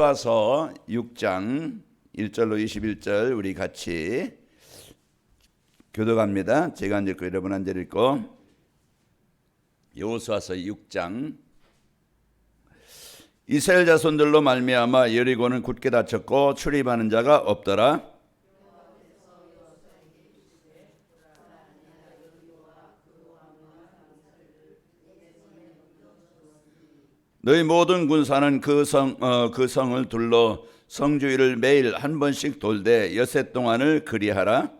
와서 6장 1절로 21절 우리 같이 교도갑니다. 제가 안 읽고 여러분 안 읽고 여호수아서 6장 이스라엘 자손들로 말미암아 여리고는 굳게 닫혔고 출입하는 자가 없더라. 너희 모든 군사는 그 성, 어, 그 성을 둘러 성주일을 매일 한 번씩 돌되 여세 동안을 그리하라.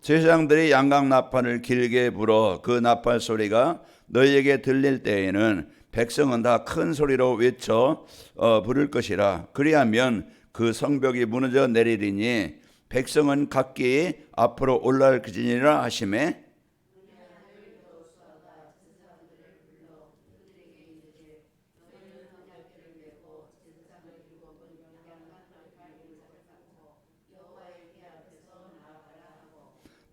제사장들이 양각 나팔을 길게 불어 그 나팔 소리가 너희에게 들릴 때에는 백성은 다 큰 소리로 외쳐 어, 부를 것이라. 그리하면 그 성벽이 무너져 내리리니 백성은 각기 앞으로 올라갈지니라 하심에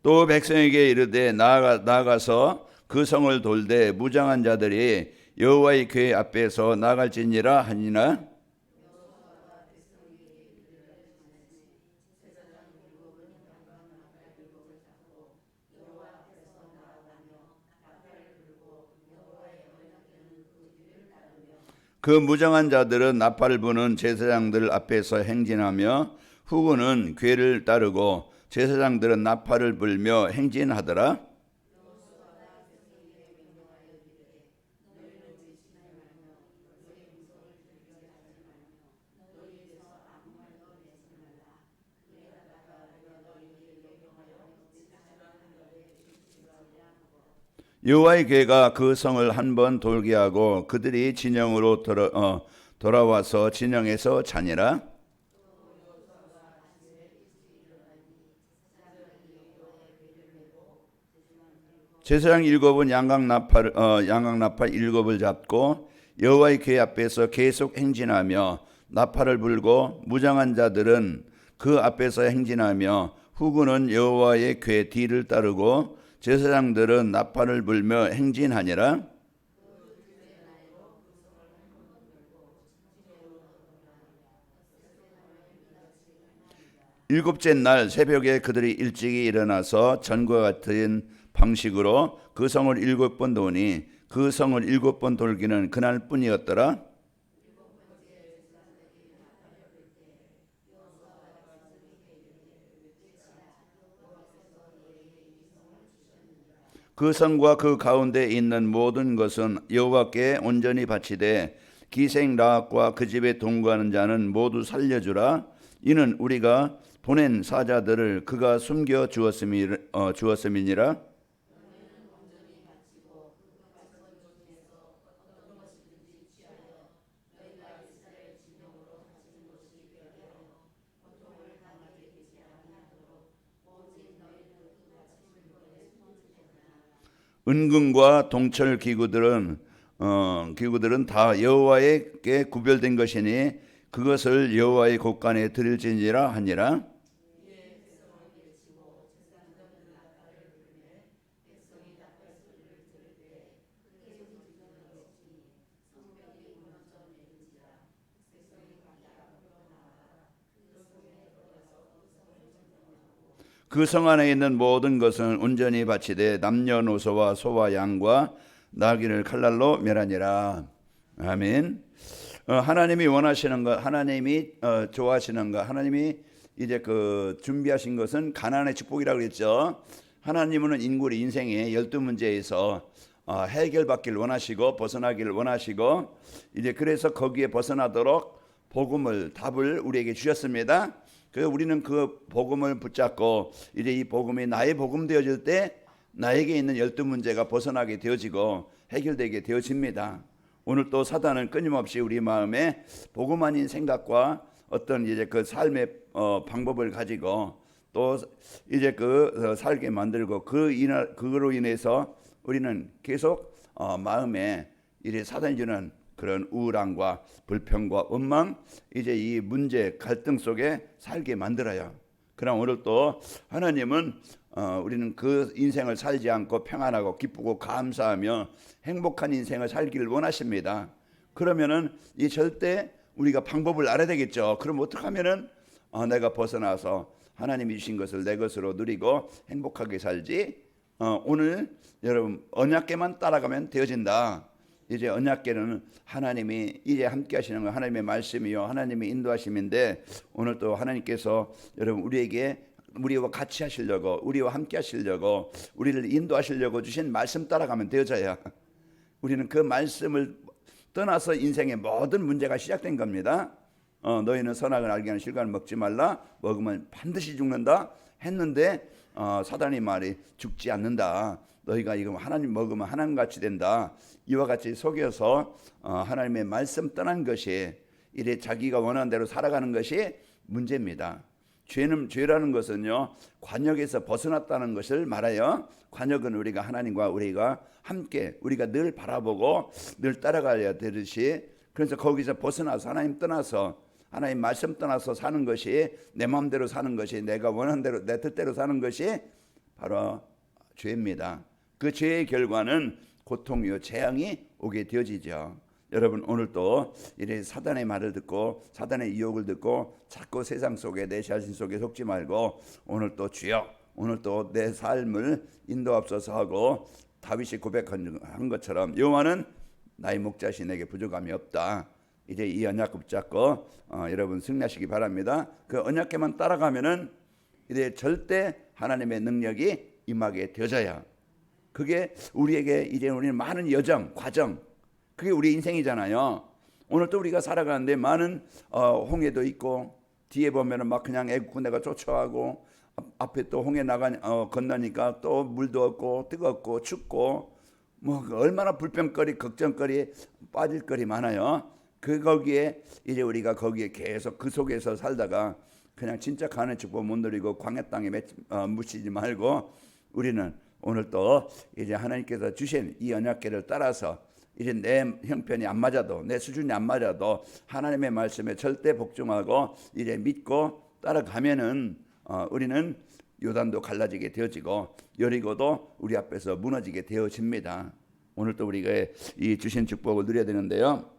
또 백성에게 이르되 나아가 나가서 그 성을 돌되 무장한 자들이 여호와의 궤 앞에서 나갈지니라 하니나 그 무정한 자들은 나팔을 부는 제사장들 앞에서 행진하며 후군은 궤를 따르고 제사장들은 나팔을 불며 행진하더라. 여호와의 궤가 그 성을 한 번 돌게 하고 그들이 진영으로 돌아, 어, 돌아와서 진영에서 자니라. 제사장 일곱은 양각 나팔 어, 양각 나팔 일곱을 잡고 여호와의 궤 앞에서 계속 행진하며 나팔을 불고 무장한 자들은 그 앞에서 행진하며 후군은 여호와의 궤 뒤를 따르고 제사장들은 나팔을 불며 행진하니라. 일곱째 날 새벽에 그들이 일찍이 일어나서 전과 같은 방식으로 그 성을 일곱 번 도니 그 성을 일곱 번 돌기는 그날뿐이었더라. 그 성과 그 가운데 있는 모든 것은 여호와께 온전히 바치되 기생 라합과 그 집에 동거하는 자는 모두 살려주라. 이는 우리가 보낸 사자들을 그가 숨겨 주었음이 어, 주었음이니라. 은금과 동철 기구들은 어, 기구들은 다 여호와에게 구별된 것이니 그것을 여호와의 곳간에 드릴지니라 하니라. 그 성 안에 있는 모든 것은 온전히 바치되 남녀노소와 소와 양과 나귀를 칼날로 멸하니라. 아멘. 어, 하나님이 원하시는 것, 하나님이 어, 좋아하시는 것, 하나님이 이제 그 준비하신 것은 가난의 축복이라고 그랬죠. 하나님은 인구의 인생의 열두 문제에서 어, 해결받길 원하시고 벗어나기를 원하시고 이제 그래서 거기에 벗어나도록 복음을 답을 우리에게 주셨습니다. 그 우리는 그 복음을 붙잡고 이제 이 복음이 나의 복음 되어질 때 나에게 있는 열두 문제가 벗어나게 되어지고 해결되게 되어집니다. 오늘 또 사단은 끊임없이 우리 마음에 복음 아닌 생각과 어떤 이제 그 삶의 어, 방법을 가지고 또 이제 그 어, 살게 만들고 그 인하, 그로 인해서 우리는 계속 어, 마음에 이래 사단이 주는 그런 우울함과 불평과 원망 이제 이 문제 갈등 속에 살게 만들어요. 그럼 오늘 또 하나님은 어, 우리는 그 인생을 살지 않고 평안하고 기쁘고 감사하며 행복한 인생을 살기를 원하십니다. 그러면은 이 절대 우리가 방법을 알아야 되겠죠. 그럼 어떻게 하면은 어, 내가 벗어나서 하나님이 주신 것을 내 것으로 누리고 행복하게 살지. 어, 오늘 여러분 언약계만 따라가면 되어진다. 이제 언약계는 하나님이 이제 함께 하시는 거 하나님의 말씀이요 하나님의 인도하심인데 오늘 또 하나님께서 여러분 우리에게 우리와 같이 하시려고 우리와 함께 하시려고 우리를 인도하시려고 주신 말씀 따라가면 되어져야 우리는 그 말씀을 떠나서 인생의 모든 문제가 시작된 겁니다. 어, 너희는 선악을 알게 하는 실과를 먹지 말라 먹으면 반드시 죽는다 했는데 어, 사단이 말이 죽지 않는다. 너희가 이거 하나님 먹으면 하나님 같이 된다. 이와 같이 속여서 어, 하나님의 말씀 떠난 것이 이래 자기가 원하는 대로 살아가는 것이 문제입니다. 죄는 죄라는 것은요 관역에서 벗어났다는 것을 말하여 관역은 우리가 하나님과 우리가 함께 우리가 늘 바라보고 늘 따라가야 되듯이 그래서 거기서 벗어나서 하나님 떠나서 하나님 말씀 떠나서 사는 것이 내 마음대로 사는 것이 내가 원하는 대로 내 뜻대로 사는 것이 바로 죄입니다. 그 죄의 결과는 고통이요 재앙이 오게 되어지죠. 여러분 오늘 또 이래 사단의 말을 듣고 사단의 유혹을 듣고 자꾸 세상 속에 내 자신 속에 속지 말고 오늘 또 주여 오늘 또내 삶을 인도합소서 하고 다윗이 고백한 것처럼 여호와는 나의 목자시 내게 부족함이 없다. 이제 이 언약 붙잡고 어, 여러분 승리하시기 바랍니다. 그 언약계만 따라가면은 이제 절대 하나님의 능력이 임하게 되어져야 그게 우리에게 이제 우리는 많은 여정, 과정, 그게 우리 인생이잖아요. 오늘 또 우리가 살아가는데 많은 어, 홍해도 있고 뒤에 보면은 막 그냥 애국 군대가 쫓아가고 앞에 또 홍해 나가 어, 건너니까 또 물도 없고 뜨겁고 춥고 뭐 얼마나 불평거리, 걱정거리, 빠질거리 많아요. 그 거기에 이제 우리가 거기에 계속 그 속에서 살다가 그냥 진짜 가는 축복 못 누리고 광야 땅에 맺, 어, 묻히지 말고 우리는 오늘 또 이제 하나님께서 주신 이 언약계를 따라서 이제 내 형편이 안 맞아도 내 수준이 안 맞아도 하나님의 말씀에 절대 복종하고 이제 믿고 따라가면은 어, 우리는 요단도 갈라지게 되어지고 여리고도 우리 앞에서 무너지게 되어집니다. 오늘 또 우리가 이 주신 축복을 누려야 되는데요.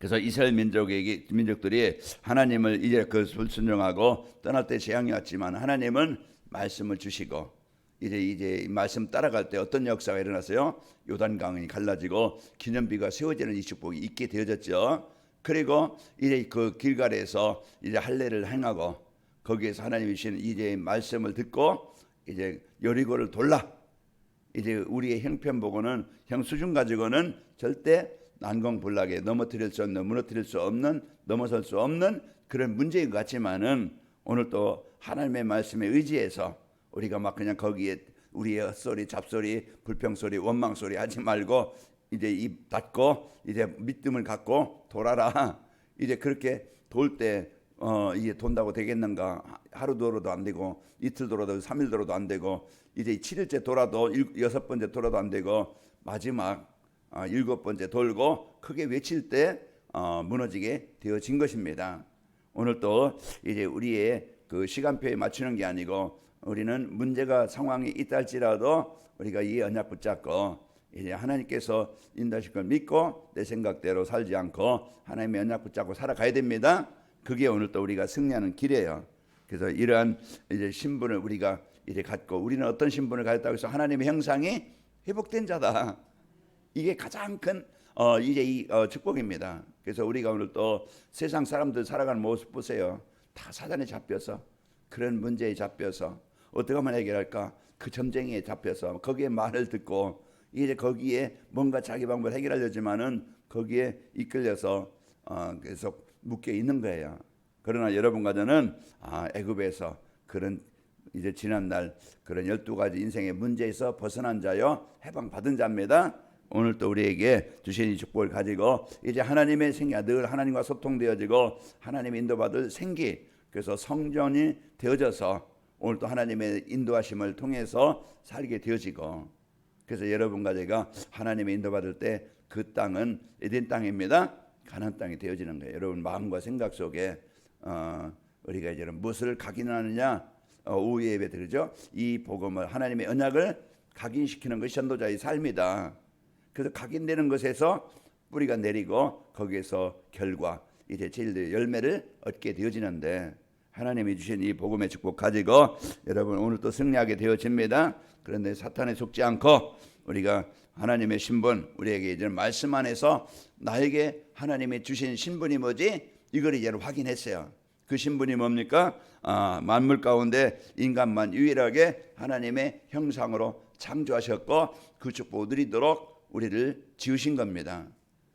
그래서 이스라엘 민족에게 민족들이 하나님을 이제 그 불순종하고 떠날 때 재앙이 왔지만 하나님은 말씀을 주시고 이제 이제 말씀 따라갈 때 어떤 역사가 일어났어요? 요단강이 갈라지고 기념비가 세워지는 이 축복이 있게 되어졌죠. 그리고 이제 그 길갈에서 이제 할례를 행하고 거기에서 하나님이 주신 이제 말씀을 듣고 이제 여리고를 돌라 이제 우리의 형편 보고는 형 수준 가지고는 절대 난공불락에 넘어뜨릴 수 없는 무너뜨릴 수 없는 넘어설 수 없는 그런 문제인 것 같지만은 오늘 또 하나님의 말씀에 의지해서 우리가 막 그냥 거기에 우리의 헛소리 잡소리 불평 소리 원망 소리 하지 말고 이제 입 닫고 이제 믿음을 갖고 돌아라 이제 그렇게 돌때 어 이게 돈다고 되겠는가 하루 돌아도 안 되고 이틀 돌아도 삼일 돌아도 안 되고 이제 7일째 돌아도 일, 여섯 번째 돌아도 안 되고 마지막 어, 일곱 번째 돌고 크게 외칠 때 어, 무너지게 되어진 것입니다. 오늘 또 이제 우리의 그 시간표에 맞추는 게 아니고 우리는 문제가 상황이 있다 할지라도 우리가 이 언약 붙잡고 이제 하나님께서 인도하실 걸 믿고 내 생각대로 살지 않고 하나님의 언약 붙잡고 살아가야 됩니다. 그게 오늘 또 우리가 승리하는 길이에요. 그래서 이러한 이제 신분을 우리가 이제 갖고 우리는 어떤 신분을 가졌다고 해서 하나님의 형상이 회복된 자다. 이게 가장 큰 어, 이제 이 어, 축복입니다. 그래서 우리가 오늘 또 세상 사람들 살아가는 모습 보세요. 다 사단에 잡혀서 그런 문제에 잡혀서 어떻게 하면 해결할까? 그 점쟁이에 잡혀서 거기에 말을 듣고 이제 거기에 뭔가 자기 방법을 해결하려지만은 거기에 이끌려서 어, 계속 묶여 있는 거예요. 그러나 여러분과 저는 아, 애굽에서 그런 이제 지난날 그런 열두 가지 인생의 문제에서 벗어난 자요 해방 받은 자입니다. 오늘 또 우리에게 주신 이 축복을 가지고 이제 하나님의 생기 늘 하나님과 소통되어지고 하나님 인도받을 생기 그래서 성전이 되어져서 오늘 또 하나님의 인도하심을 통해서 살게 되어지고 그래서 여러분과 제가 하나님의 인도받을 때 그 땅은 에덴 땅입니다. 가나안 땅이 되어지는 거예요. 여러분 마음과 생각 속에 어, 우리가 이제 무엇을 각인하느냐 어, 오후에 예배 드리죠. 이 복음을 하나님의 언약을 각인시키는 것이 전도자의 삶이다. 그래서 각인되는 것에서 뿌리가 내리고 거기에서 결과 이제 제일 열매를 얻게 되어지는데 하나님이 주신 이 복음의 축복 가지고 여러분 오늘 또 승리하게 되어집니다. 그런데 사탄에 속지 않고 우리가 하나님의 신분 우리에게 이제 말씀 안에서 나에게 하나님이 주신 신분이 뭐지? 이걸 이제 확인했어요. 그 신분이 뭡니까? 아, 만물 가운데 인간만 유일하게 하나님의 형상으로 창조하셨고 그 축복을 누리도록 우리를 지으신 겁니다.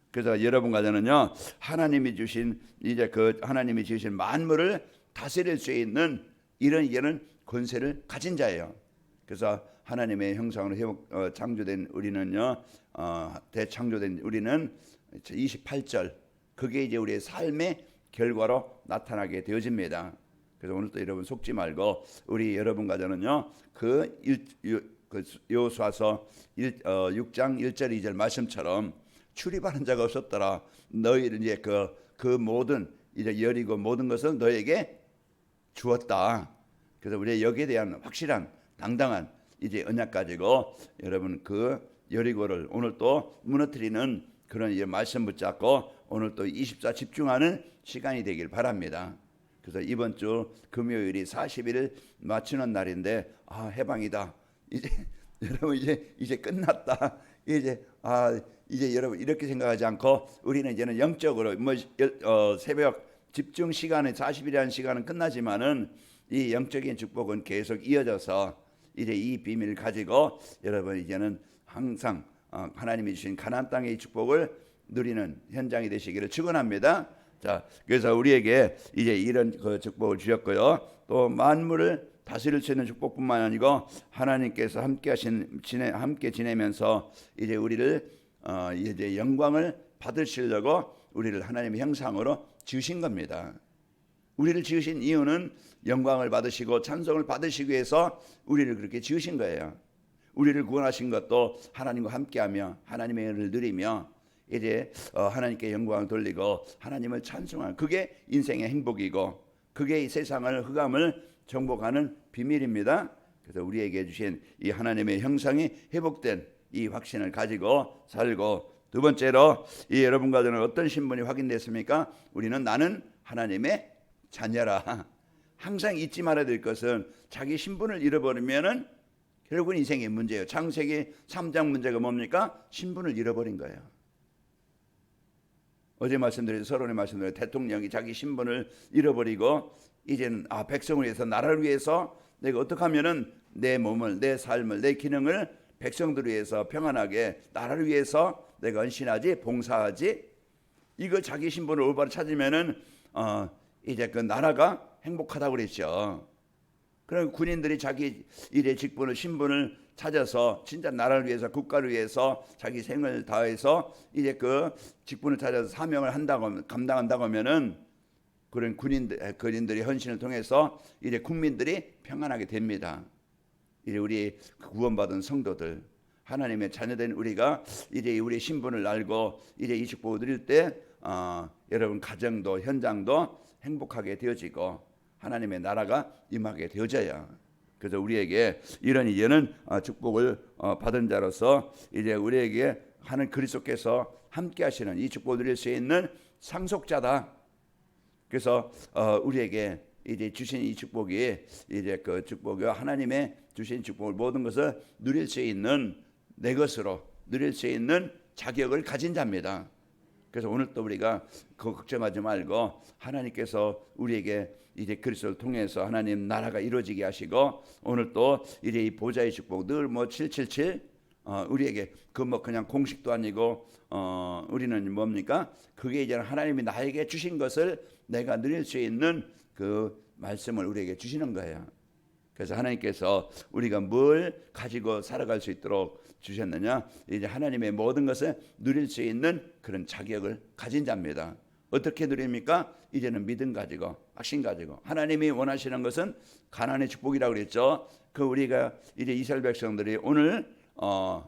그래서 여러분 가정은요 하나님이 주신 이제 그 하나님이 지으신 만물을 다스릴 수 있는 이런 이런 권세를 가진 자예요. 그래서 하나님의 형상으로 회복, 어, 창조된 우리는요 어, 대창조된 우리는 28절 그게 이제 우리의 삶의 결과로 나타나게 되어집니다. 그래서 오늘 또 여러분 속지 말고 우리 여러분 가정은요 그, 일, 요, 그 요수아서 1, 어, 6장 1절 2절 말씀처럼 출입하는 자가 없었더라. 너희는 이제 그, 그 모든 이제 열이고 모든 것을 너에게 주었다. 그래서 우리 여기에 대한 확실한 당당한 이제 언약 가지고 여러분 그 여리고를 오늘 또 무너뜨리는 그런 이제 말씀 붙잡고 오늘 또 24 집중하는 시간이 되길 바랍니다. 그래서 이번 주 금요일이 40일을 맞추는 날인데 아 해방이다. 이제 여러분 이제 이제 끝났다. 이제 아 이제 여러분 이렇게 생각하지 않고 우리는 이제는 영적으로 뭐 어, 새벽 집중 시간에 40일이라는 시간은 끝나지만은 이 영적인 축복은 계속 이어져서 이제 이 비밀을 가지고 여러분 이제는 항상 어, 하나님이 주신 가나안 땅의 축복을 누리는 현장이 되시기를 축원합니다. 자, 그래서 우리에게 이제 이런 그 축복을 주셨고요. 또 만물을 다스릴 수 있는 축복뿐만 아니고 하나님께서 함께 하신 지내 함께 지내면서 이제 우리를 어, 이제 영광을 받으시려고 우리를 하나님의 형상으로 지으신 겁니다. 우리를 지으신 이유는 영광을 받으시고 찬송을 받으시기 위해서 우리를 그렇게 지으신 거예요. 우리를 구원하신 것도 하나님과 함께하며 하나님의 은혜를 누리며 이제 어, 하나님께 영광을 돌리고 하나님을 찬송하는 그게 인생의 행복이고 그게 이 세상을 흑암을 정복하는 비밀입니다. 그래서 우리에게 주신 이 하나님의 형상이 회복된 이 확신을 가지고 살고 두 번째로 이 여러분과 저는 어떤 신분이 확인됐습니까? 우리는 나는 하나님의 자녀라. 항상 잊지 말아야 될 것은 자기 신분을 잃어버리면은 결국은 인생의 문제예요. 창세기 3장 문제가 뭡니까? 신분을 잃어버린 거예요. 어제 말씀드린 서론에 말씀드린 대통령이 자기 신분을 잃어버리고 이제는 아 백성을 위해서 나라를 위해서 내가 어떻게 하면은 내 몸을 내 삶을 내 기능을 백성들을 위해서 평안하게 나라를 위해서 내가 헌신하지 봉사하지 이거 자기 신분을 올바로 찾으면은 어 이제 그 나라가 행복하다고 그랬죠. 그럼 군인들이 자기 일의 직분을 신분을 찾아서 진짜 나라를 위해서 국가를 위해서 자기 생을 다해서 이제 그 직분을 찾아서 사명을 한다고 감당한다고 하면은 그런 군인들 군인들이 헌신을 통해서 이제 국민들이 평안하게 됩니다. 이제 우리 구원받은 성도들 하나님의 자녀된 우리가 이제 우리 신분을 알고 이제 이 축복을 누릴 때 어, 여러분 가정도 현장도 행복하게 되어지고 하나님의 나라가 임하게 되어져야 그래서 우리에게 이런 이제는 어, 축복을 어, 받은 자로서 이제 우리에게 하는 그리스도께서 함께 하시는 이 축복을 누릴 수 있는 상속자다. 그래서 어, 우리에게 이제 주신 이 축복이 이제 그 축복이 하나님의 주신 축복을 모든 것을 누릴 수 있는 내 것으로 누릴 수 있는 자격을 가진 자입니다. 그래서 오늘 또 우리가 그 걱정하지 말고 하나님께서 우리에게 이제 그리스도를 통해서 하나님 나라가 이루어지게 하시고 오늘 또 이제 이 보좌의 축복 늘 뭐 777 어, 우리에게 그 뭐 그냥 공식도 아니고 어, 우리는 뭡니까? 그게 이제 하나님이 나에게 주신 것을 내가 누릴 수 있는 그 말씀을 우리에게 주시는 거예요. 그래서 하나님께서 우리가 뭘 가지고 살아갈 수 있도록 주셨느냐? 이제 하나님의 모든 것을 누릴 수 있는 그런 자격을 가진 자입니다. 어떻게 누립니까? 이제는 믿음 가지고 확신 가지고 하나님이 원하시는 것은 가난의 축복이라고 그랬죠. 그 우리가 이제 이스라엘 백성들이 오늘 어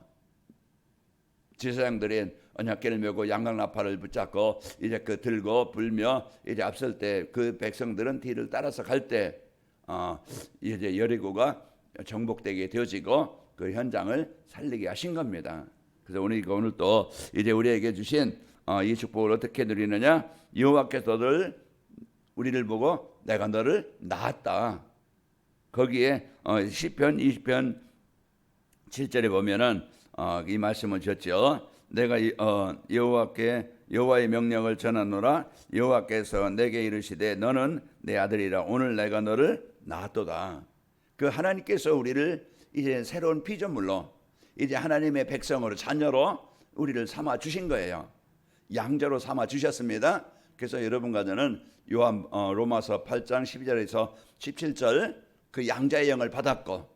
제사장들이 언약궤를 메고 양강나팔을 붙잡고 이제 그 들고 불며 이제 앞설 때 그 백성들은 뒤를 따라서 갈 때 어, 이제 여리고가 정복되게 되어지고 그 현장을 살리게 하신 겁니다. 그래서 우리가 오늘 또 이제 우리에게 주신 어, 이 축복을 어떻게 누리느냐? 여호와께서들 우리를 보고 내가 너를 낳았다. 거기에 어, 시편 20편 7절에 보면은 어, 이 말씀을 주셨죠. 내가 여호와께 여호와의 명령을 전하노라 여호와께서 내게 이르시되 너는 내 아들이라 오늘 내가 너를 낳았도다. 그 하나님께서 우리를 이제 새로운 피조물로 이제 하나님의 백성으로 자녀로 우리를 삼아 주신 거예요. 양자로 삼아 주셨습니다. 그래서 여러분과 저는 요한 어, 로마서 8장 12절에서 17절 그 양자의 영을 받았고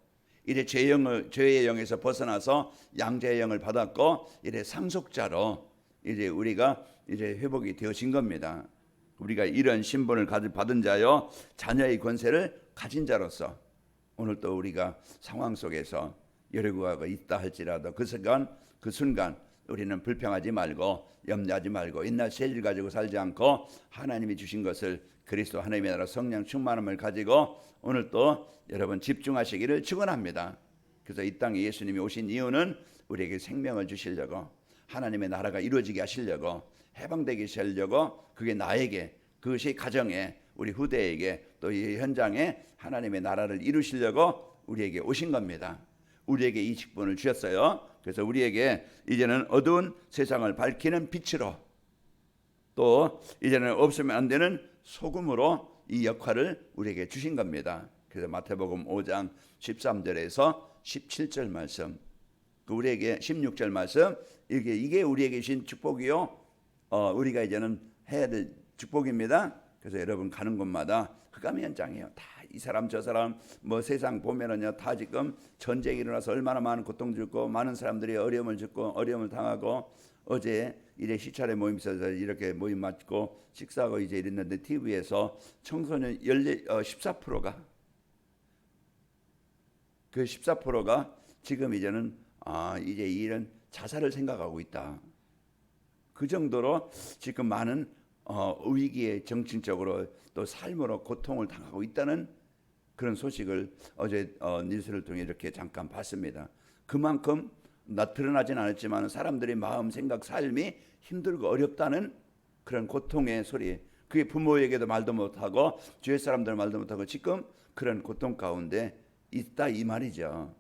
이제 죄의 영을 죄의 영에서 벗어나서 양자의 영을 받았고 이제 상속자로 이제 우리가 이제 회복이 되어진 겁니다. 우리가 이런 신분을 받은 자요 자녀의 권세를 가진 자로서 오늘 또 우리가 상황 속에서 여리고가 있다 할지라도 그 순간 그 순간 우리는 불평하지 말고 염려하지 말고 옛날 세일 가지고 살지 않고 하나님이 주신 것을 그리스도 하나님의 나라 성령 충만함을 가지고 오늘 또 여러분 집중하시기를 축원합니다. 그래서 이 땅에 예수님이 오신 이유는 우리에게 생명을 주시려고 하나님의 나라가 이루어지게 하시려고 해방되게 하시려고 그게 나에게 그것이 가정에 우리 후대에게 또 이 현장에 하나님의 나라를 이루시려고 우리에게 오신 겁니다. 우리에게 이 직분을 주셨어요. 그래서 우리에게 이제는 어두운 세상을 밝히는 빛으로 또 이제는 없으면 안 되는 소금으로 이 역할을 우리에게 주신 겁니다. 그래서 마태복음 5장 13절에서 17절 말씀, 그 우리에게 16절 말씀 이게 이게 우리에게 주신 축복이요. 어, 우리가 이제는 해야 될 축복입니다. 그래서 여러분 가는 곳마다 흑암의 현장이에요. 다 이 사람 저 사람 뭐 세상 보면은요 다 지금 전쟁이 일어나서 얼마나 많은 고통 줄고 많은 사람들이 어려움을 죽고 어려움을 당하고 어제 이래 시찰에 모임 있어서 이렇게 모임 마치고 식사하고 이제 이랬는데 TV에서 청소년 14, 어, 14%가 그 14%가 지금 이제는 아 이제 이런 자살을 생각하고 있다. 그 정도로 지금 많은 어, 위기에 정신적으로 또 삶으로 고통을 당하고 있다는 그런 소식을 어제 어, 뉴스를 통해 이렇게 잠깐 봤습니다. 그만큼 나 드러나진 않았지만 사람들의 마음, 생각, 삶이 힘들고 어렵다는 그런 고통의 소리. 그게 부모에게도 말도 못하고 주위 사람들 말도 못하고 지금 그런 고통 가운데 있다 이 말이죠.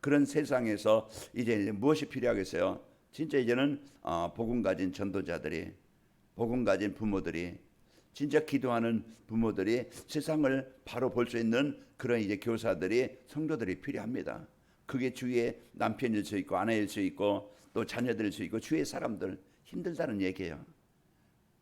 그런 세상에서 이제 무엇이 필요하겠어요? 진짜 이제는 어, 복음 가진 전도자들이 복음 가진 부모들이 진짜 기도하는 부모들이 세상을 바로 볼 수 있는 그런 이제 교사들이 성도들이 필요합니다. 그게 주위에 남편일 수 있고 아내일 수 있고 또 자녀들일 수 있고 주위의 사람들 힘들다는 얘기예요.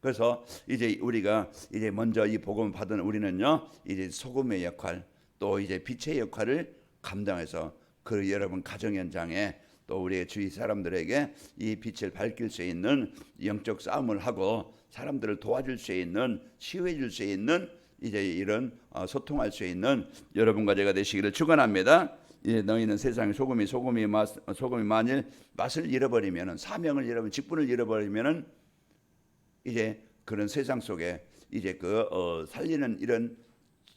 그래서 이제 우리가 이제 먼저 이 복음 받은 우리는요 이제 소금의 역할 또 이제 빛의 역할을 감당해서 그 여러분 가정 현장에 또 우리의 주위 사람들에게 이 빛을 밝힐 수 있는 영적 싸움을 하고 사람들을 도와줄 수 있는 치유해 줄 수 있는 이제 이런 어, 소통할 수 있는 여러분과 제가 되시기를 축원합니다. 이제 너희는 세상의 소금이 소금이 맛 소금이 만일 맛을 잃어버리면은 사명을 잃어버리면 직분을 잃어버리면은 이제 그런 세상 속에 이제 그 어, 살리는 이런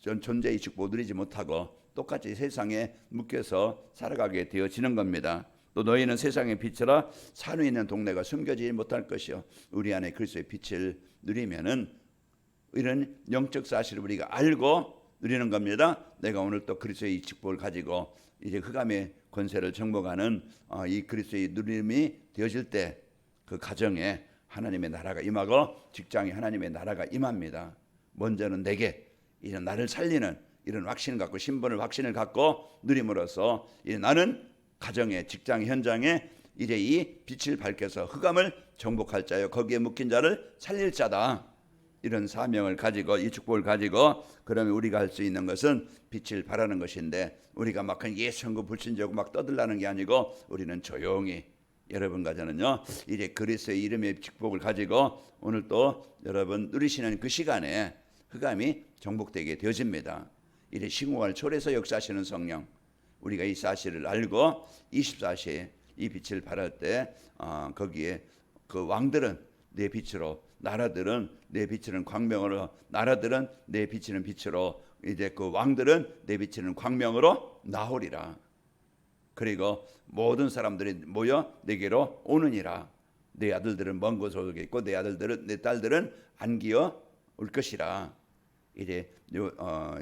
전 존재의 축복 누리지 못하고 똑같이 세상에 묶여서 살아가게 되어지는 겁니다. 또 너희는 세상의 빛이라 산에 있는 동네가 숨겨지지 못할 것이요 우리 안에 그리스도의 빛을 누리면은 이런 영적 사실을 우리가 알고 누리는 겁니다. 내가 오늘 또 그리스도의 이 축복을 가지고 이제 흑암의 권세를 정복하는 어, 이 그리스도의 누림이 되어질 때 그 가정에 하나님의 나라가 임하고 직장에 하나님의 나라가 임합니다. 먼저는 내게 이제 나를 살리는 이런 확신을 갖고 신분을 확신을 갖고 누림으로써 나는 가정에 직장 현장에 이제 이 빛을 밝혀서 흑암을 정복할 자요 거기에 묶인 자를 살릴 자다. 이런 사명을 가지고 이 축복을 가지고 그러면 우리가 할 수 있는 것은 빛을 발하는 것인데 우리가 막 예선고 불신자고 막 떠들라는 게 아니고 우리는 조용히 여러분과 저는요 이제 그리스도의 이름의 축복을 가지고 오늘 또 여러분 누리시는 그 시간에 흑암이 정복되게 되어집니다. 이제 신공을 초래해서 역사하시는 성령 우리가 이 사실을 알고 24시에 이 빛을 발할 때 어, 거기에 그 왕들은 내 빛으로 나라들은 내 비치는 광명으로 나라들은 내 비치는 빛으로 이제 그 왕들은 내 비치는 광명으로 나오리라. 그리고 모든 사람들이 모여 내게로 오느니라. 내 아들들은 먼 곳으로 오겠고 내 아들들은 내 딸들은 안기어 올 것이라. 이제 요, 어,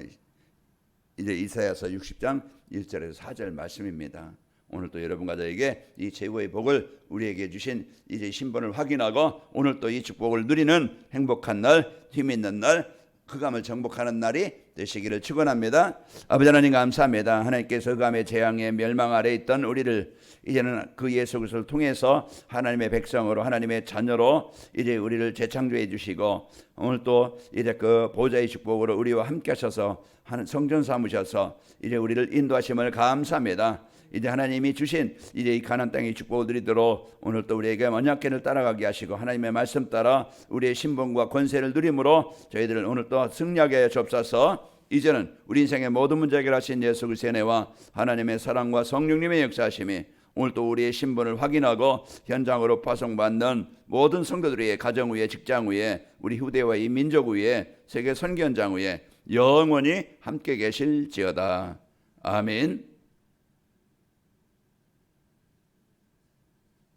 이제 이사야서 60장 1절에서 4절 말씀입니다. 오늘 또 여러분과 저에게 이 최고의 복을 우리에게 주신 이제 신분을 확인하고 오늘 또 이 축복을 누리는 행복한 날, 힘 있는 날, 흑암을 정복하는 날이 되시기를 축원합니다. 아버지 하나님 감사합니다. 하나님께서 흑암의 재앙의 멸망 아래 있던 우리를 이제는 그 예수 그리스도를 통해서 하나님의 백성으로 하나님의 자녀로 이제 우리를 재창조해 주시고 오늘 또 이제 그 보좌의 축복으로 우리와 함께 하셔서 성전 삼으셔서 이제 우리를 인도하심을 감사합니다. 이제 하나님이 주신 이제 이 가난 땅의 축복을 드리도록 오늘 또 우리에게 언약궤를 따라가게 하시고 하나님의 말씀 따라 우리의 신분과 권세를 누림으로 저희들은 오늘 또 승리하게 접사서 이제는 우리 인생의 모든 문제 해결하신 예수 그리스도의 은혜와 하나님의 사랑과 성령님의 역사하심이 오늘 또 우리의 신분을 확인하고 현장으로 파송받는 모든 성도들의 가정 위에 직장 위에 우리 후대와 이 민족 위에 세계 선교 현장 위에 영원히 함께 계실지어다. 아멘.